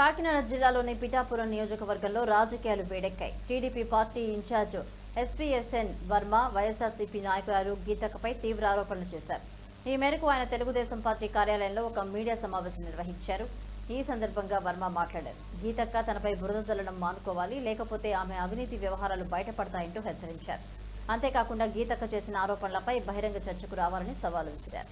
కాకినాడ జిల్లాలోని పిఠాపురం నియోజకవర్గంలో రాజకీయాలు వేడెక్కాయి. TDP party incharge SPSN Varma YSRCP నాయకురాలు గీతకపై తీవ్ర ఆరోపణలు చేశారు. ఈ మేరకు ఆయన తెలుగుదేశం పార్టీ కార్యాలయంలో ఒక మీడియా సమావేశం నిర్వహించారు. ఈ సందర్భంగా వర్మ మాట్లాడారు. గీతక్క తనపై బురద జల్లడం మానుకోవాలి లేకపోతే ఆమె అవినీతి వ్యవహారాలు బయటపడతాయంటూ హెచ్చరించారు. అంతేకాకుండా గీతక్క చేసిన ఆరోపణలపై బహిరంగ చర్చకు రావాలని సవాలు విసిరారు.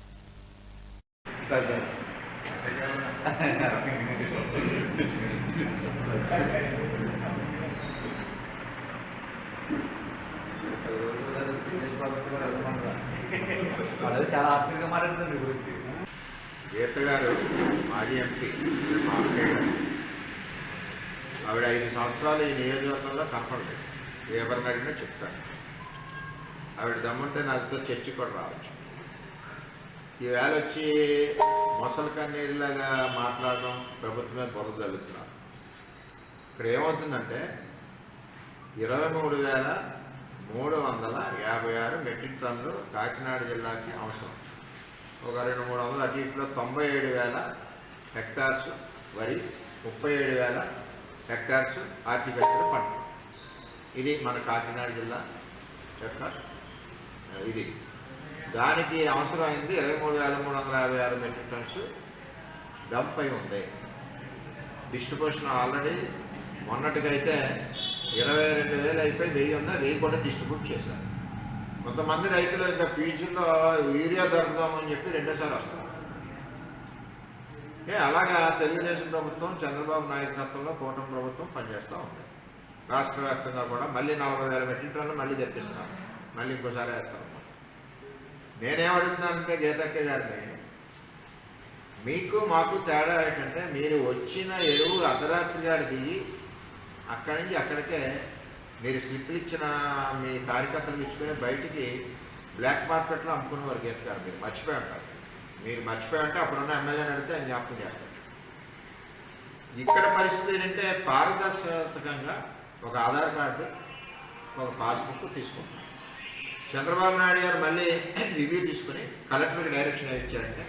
చాలా ఆత్మీయంగా మాట్లాడుతున్నారు గురించి గీత గారు మాజీ ఎంపీ మా గారు. ఆవిడ ఐదు సంవత్సరాలు ఈ నియోజకవర్గంలో కనపడలేదు. ఎవరిని అడిగినా చెప్తాను ఆవిడ దమ్ముంటే నాతో చర్చి కూడా రావచ్చు. ఈవేళ వచ్చి మొసలి కన్నీరులాగా మాట్లాడడం ప్రభుత్వమే బుర్ర జరుగుతున్నారు ఇక్కడ ఏమవుతుందంటే ఇరవై మూడు వేల మూడు వందల యాభై ఆరు మెట్రిక్ టన్నులు కాకినాడ జిల్లాకి అవసరం. ఒక రెండు మూడు వందల అటు ఇటులో తొంభై ఏడు వేల హెక్టార్స్ వరి ముప్పై ఏడు వేల హెక్టార్స్ హార్టికల్చర్ పంట. ఇది మన కాకినాడ జిల్లా యొక్క ఇది. దానికి అవసరమైంది ఇరవై మూడు వేల మూడు వందల యాభై ఆరు మెట్రిక్ టన్స్ డంప్ అయి ఉంది. డిస్ట్రిబ్యూషన్ ఆల్రెడీ మొన్నటికైతే ఇరవై రెండు వేలు అయిపోయి వెయ్యి ఉందా? వెయ్యి కూడా డిస్ట్రిబ్యూట్ చేశారు. కొంతమంది రైతులు ఇంకా ఫ్యూచర్లో యూరియా దొరుకుదామని చెప్పి రెండోసారి వస్తారు. ఏ అలాగా తెలుగుదేశం ప్రభుత్వం చంద్రబాబు నాయకత్వంలో కూటమి ప్రభుత్వం పనిచేస్తూ ఉంది. రాష్ట్ర వ్యాప్తంగా కూడా మళ్ళీ నలభై వేల మెట్రిక్ టన్నులు మళ్ళీ తెప్పిస్తున్నారు. మళ్ళీ ఇంకోసారి వేస్తాం నేనేమడుగుతున్నానంటే గీతక్క గారిని మీకు మాకు తేడా ఏంటంటే మీరు వచ్చిన ఎరువు అర్ధరాత్రి గారికి దిగి అక్కడి నుంచి అక్కడికే మీరు స్లిప్లు ఇచ్చిన మీ కార్యకర్తలకు ఇచ్చుకొని బయటికి బ్లాక్ మార్కెట్లో అమ్ముకునేవారు గేత గారు మీరు. మర్చిపోయి ఉంటారు మీరు మర్చిపోయి ఉంటే అప్పుడున్న ఎమ్మెల్యేని అడిగితే ఆయన జ్ఞాపకం చేస్తారు. ఇక్కడ పరిస్థితి ఏంటంటే పారదర్శకంగా ఒక ఆధార్ కార్డు ఒక పాస్బుక్ తీసుకుంటాం చంద్రబాబు నాయుడు గారు మళ్ళీ రివ్యూ తీసుకుని కలెక్టర్కి డైరెక్షన్ ఇచ్చారంటే